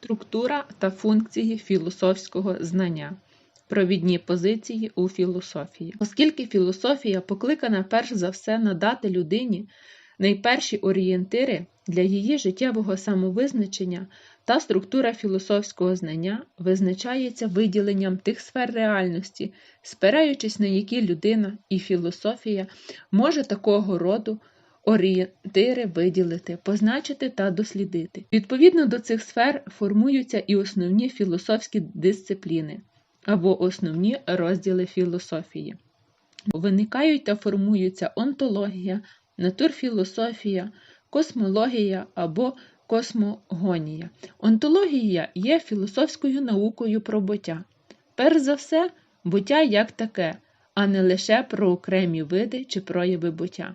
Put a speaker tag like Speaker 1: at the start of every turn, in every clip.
Speaker 1: Структура та функції філософського знання. Провідні позиції у філософії. Оскільки філософія покликана перш за все надати людині найперші орієнтири для її життєвого самовизначення та структура філософського знання визначається виділенням тих сфер реальності, спираючись на які людина і філософія може такого роду орієнтири виділити, позначити та дослідити. Відповідно до цих сфер формуються і основні філософські дисципліни або основні розділи філософії. Виникають та формуються онтологія, натурфілософія, космологія або космогонія. Онтологія є філософською наукою про буття. Перш за все, буття як таке, а не лише про окремі види чи прояви буття.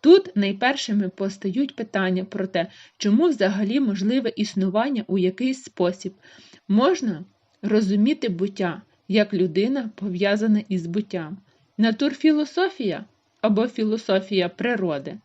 Speaker 1: Тут найпершими постають питання про те, чому взагалі можливе існування у якийсь спосіб. Можна розуміти буття, як людина пов'язана із буттям, натурфілософія або філософія природи.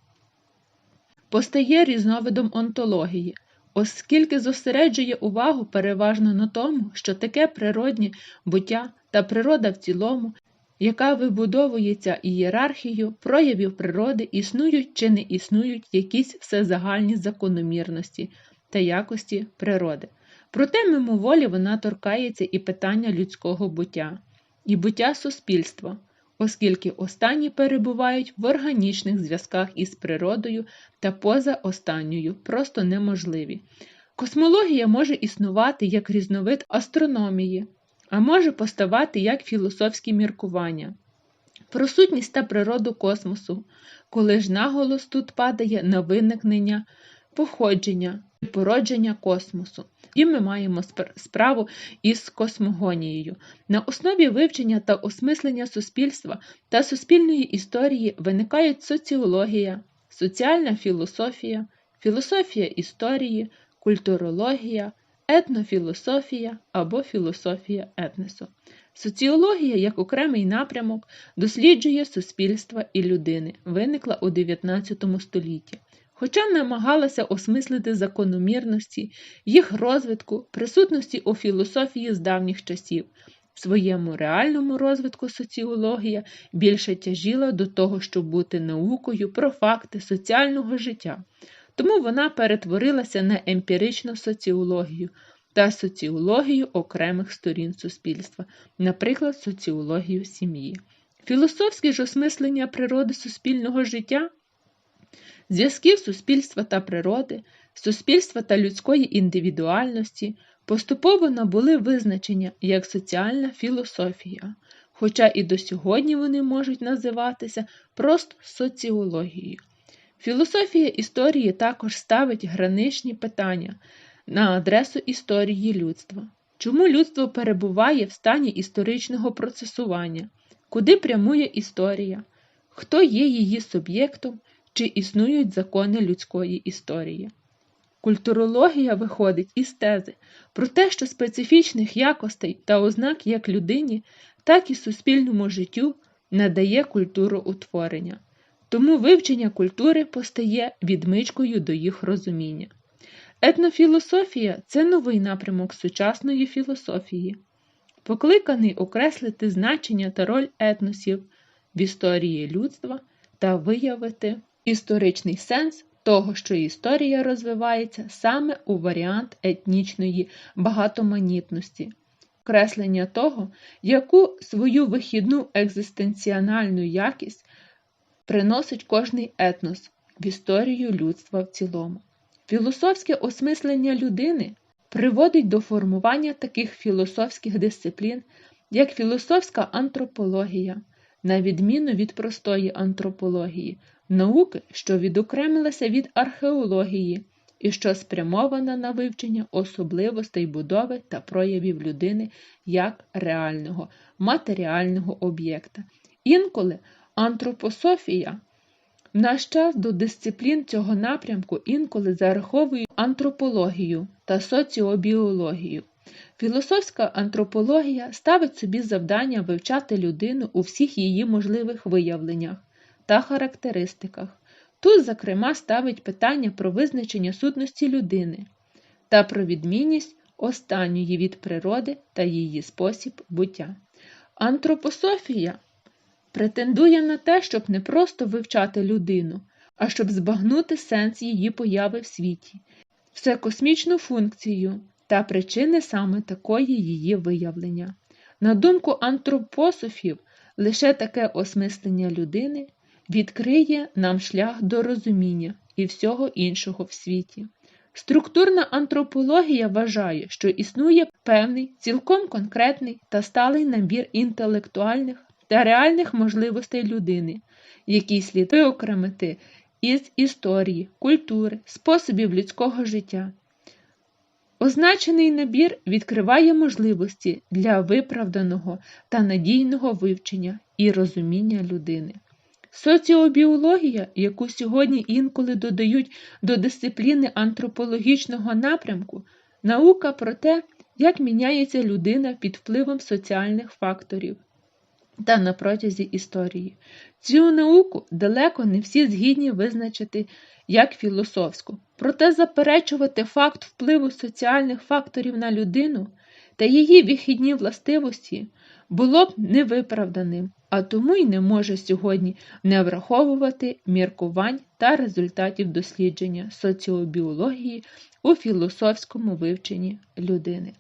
Speaker 1: Постає різновидом онтології, оскільки зосереджує увагу переважно на тому, що таке природнє буття та природа в цілому яка вибудовується ієрархією проявів природи, існують чи не існують якісь всезагальні закономірності та якості природи. Проте мимоволі вона торкається і питання людського буття, і буття суспільства, оскільки останні перебувають в органічних зв'язках із природою та поза останньою просто неможливі. Космологія може існувати як різновид астрономії, а може поставати як філософські міркування. Про сутність та природу космосу, коли ж наголос тут падає на виникнення, походження і породження космосу. І ми маємо справу із космогонією. На основі вивчення та осмислення суспільства та суспільної історії виникають соціологія, соціальна філософія, філософія історії, культурологія етнофілософія або філософія етносу. Соціологія як окремий напрямок досліджує суспільства і людини, виникла у 19 столітті. Хоча намагалася осмислити закономірності, їх розвитку, присутності у філософії з давніх часів. В своєму реальному розвитку соціологія більше тяжіла до того, щоб бути наукою про факти соціального життя. Тому вона перетворилася на емпіричну соціологію та соціологію окремих сторін суспільства, наприклад, соціологію сім'ї. Філософське ж осмислення природи суспільного життя, зв'язків суспільства та природи, суспільства та людської індивідуальності поступово набули визначення як соціальна філософія, хоча і до сьогодні вони можуть називатися просто соціологією. Філософія історії також ставить граничні питання на адресу історії людства. Чому людство перебуває в стані історичного процесування? Куди прямує історія? Хто є її суб'єктом, чи існують закони людської історії? Культурологія виходить із тези про те, що специфічних якостей та ознак як людині, так і суспільному життю надає культуру утворення. Тому вивчення культури постає відмичкою до їх розуміння. Етнофілософія це новий напрямок сучасної філософії, покликаний окреслити значення та роль етносів в історії людства та виявити історичний сенс того, що історія розвивається саме у варіант етнічної багатоманітності, окреслення того, яку свою вихідну екзистенціональну якість приносить кожний етнос в історію людства в цілому. Філософське осмислення людини приводить до формування таких філософських дисциплін, як філософська антропологія, на відміну від простої антропології, науки, що відокремилася від археології і що спрямована на вивчення особливостей будови та проявів людини як реального, матеріального об'єкта. Інколи антропософія в наш час до дисциплін цього напрямку інколи зараховують антропологію та соціобіологію. Філософська антропологія ставить собі завдання вивчати людину у всіх її можливих виявленнях та характеристиках. Тут, зокрема, ставить питання про визначення сутності людини та про відмінність останньої від природи та її спосіб буття. Антропософія претендує на те, щоб не просто вивчати людину, а щоб збагнути сенс її появи в світі, всекосмічну функцію та причини саме такої її виявлення. На думку антропософів, лише таке осмислення людини відкриє нам шлях до розуміння і всього іншого в світі. Структурна антропологія вважає, що існує певний, цілком конкретний та сталий набір інтелектуальних та реальних можливостей людини, які слід виокремити із історії, культури, способів людського життя. Означений набір відкриває можливості для виправданого та надійного вивчення і розуміння людини. Соціобіологія, яку сьогодні інколи додають до дисципліни антропологічного напрямку, наука про те, як міняється людина під впливом соціальних факторів та на протязі історії. Цю науку далеко не всі згідні визначити як філософську, проте заперечувати факт впливу соціальних факторів на людину та її вихідні властивості було б невиправданим, а тому й не може сьогодні не враховувати міркувань та результатів дослідження соціобіології у філософському вивченні людини.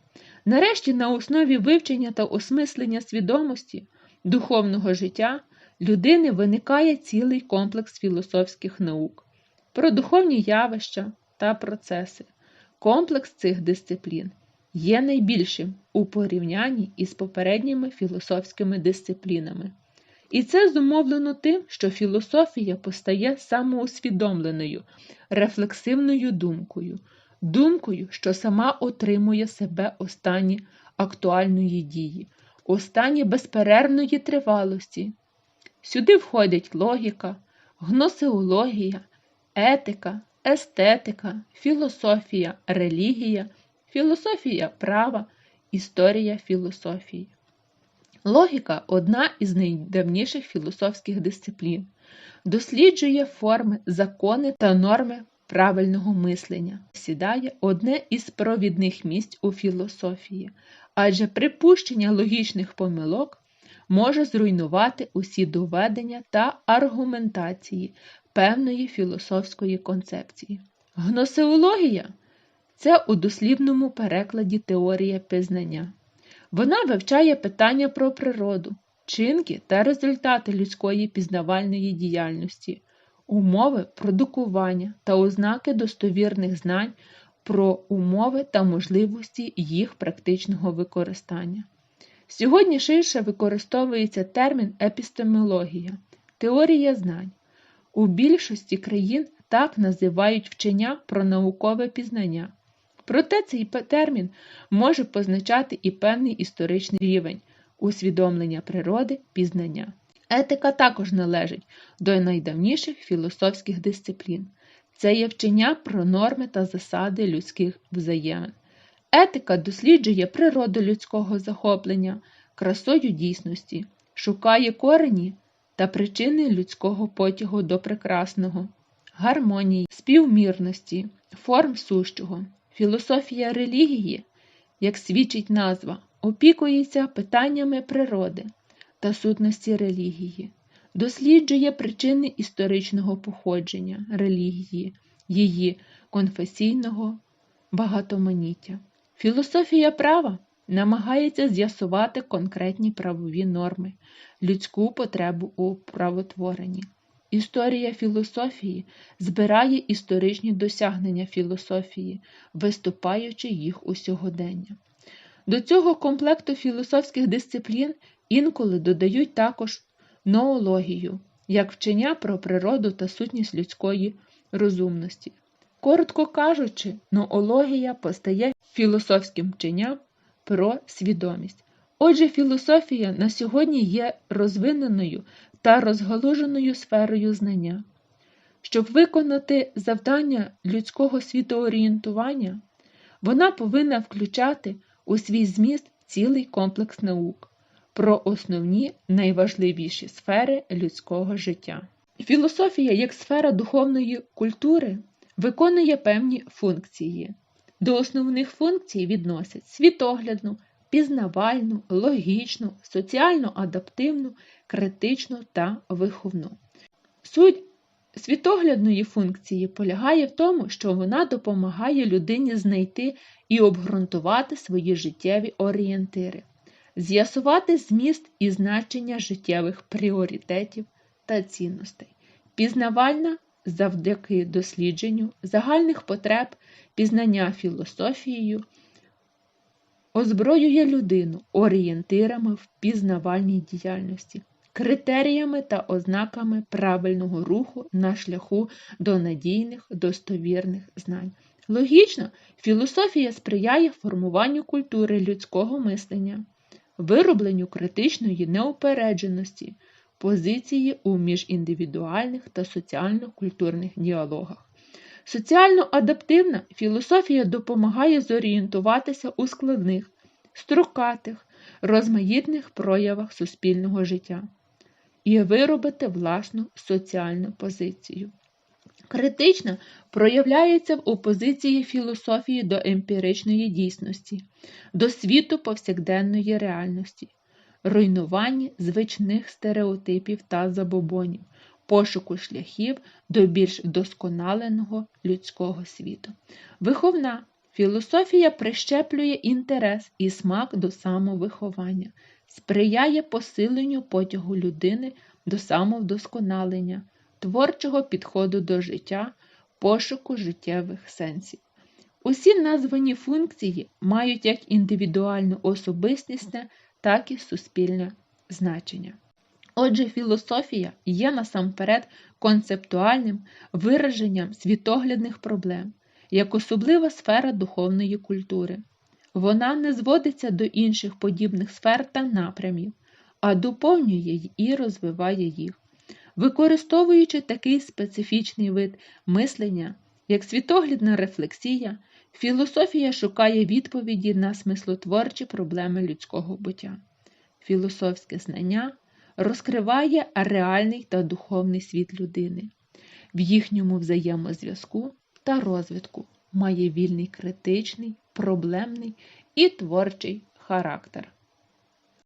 Speaker 1: Нарешті, на основі вивчення та осмислення свідомості духовного життя людини виникає цілий комплекс філософських наук про духовні явища та процеси. Комплекс цих дисциплін є найбільшим у порівнянні із попередніми філософськими дисциплінами. І це зумовлено тим, що філософія постає самоусвідомленою, рефлексивною думкою, думкою, що сама отримує себе останні актуальної дії, останні безперервної тривалості. Сюди входять логіка, гносеологія, етика, естетика, філософія, релігія, філософія права, історія філософії. Логіка одна із найдавніших філософських дисциплін, досліджує форми, закони та норми правильного мислення, сідає одне із провідних місць у філософії, адже припущення логічних помилок може зруйнувати усі доведення та аргументації певної філософської концепції. Гносеологія це у дослівному перекладі теорія пізнання. Вона вивчає питання про природу, чинки та результати людської пізнавальної діяльності, умови продукування та ознаки достовірних знань про умови та можливості їх практичного використання. Сьогодні ширше використовується термін епістемологія, теорія знань. У більшості країн так називають вчення про наукове пізнання. Проте цей термін може позначати і певний історичний рівень усвідомлення природи пізнання. Етика також належить до найдавніших філософських дисциплін. Це є вчення про норми та засади людських взаємин. Етика досліджує природу людського захоплення, красою дійсності, шукає корені та причини людського потягу до прекрасного, гармонії, співмірності, форм сущого. Філософія релігії, як свідчить назва, опікується питаннями природи та сутності релігії, досліджує причини історичного походження релігії, її конфесійного багатоманіття. Філософія права намагається з'ясувати конкретні правові норми, людську потребу у правотворенні. Історія філософії збирає історичні досягнення філософії, виступаючи їх у сьогодення. До цього комплекту філософських дисциплін інколи додають також ноологію, як вчення про природу та сутність людської розумності. Коротко кажучи, ноологія постає філософським вченням про свідомість. Отже, філософія на сьогодні є розвиненою та розгалуженою сферою знання. Щоб виконати завдання людського світоорієнтування, вона повинна включати у свій зміст цілий комплекс наук про основні найважливіші сфери людського життя. Філософія як сфера духовної культури виконує певні функції. До основних функцій відносять світоглядну, пізнавальну, логічну, соціально адаптивну, критичну та виховну. Суть світоглядної функції полягає в тому, що вона допомагає людині знайти і обґрунтувати свої життєві орієнтири, з'ясувати зміст і значення життєвих пріоритетів та цінностей. Пізнавальна завдяки дослідженню загальних потреб, пізнання філософією, озброює людину орієнтирами в пізнавальній діяльності, критеріями та ознаками правильного руху на шляху до надійних достовірних знань. Логічно, філософія сприяє формуванню культури людського мислення, виробленню критичної неупередженості, позиції у міжіндивідуальних та соціально-культурних діалогах. Соціально адаптивна філософія допомагає зорієнтуватися у складних, строкатих, розмаїтних проявах суспільного життя і виробити власну соціальну позицію. Критична проявляється в опозиції філософії до емпіричної дійсності, до світу повсякденної реальності, руйнуванні звичних стереотипів та забобонів, пошуку шляхів до більш вдосконаленого людського світу. Виховна філософія прищеплює інтерес і смак до самовиховання, сприяє посиленню потягу людини до самовдосконалення, творчого підходу до життя, пошуку життєвих сенсів. Усі названі функції мають як індивідуальну особистісне, так і суспільне значення. Отже, філософія є насамперед концептуальним вираженням світоглядних проблем, як особлива сфера духовної культури. Вона не зводиться до інших подібних сфер та напрямів, а доповнює і розвиває їх. Використовуючи такий специфічний вид мислення, як світоглядна рефлексія, філософія шукає відповіді на смислотворчі проблеми людського буття. Філософське знання розкриває реальний та духовний світ людини, в їхньому взаємозв'язку та розвитку має вільний критичний, проблемний і творчий характер.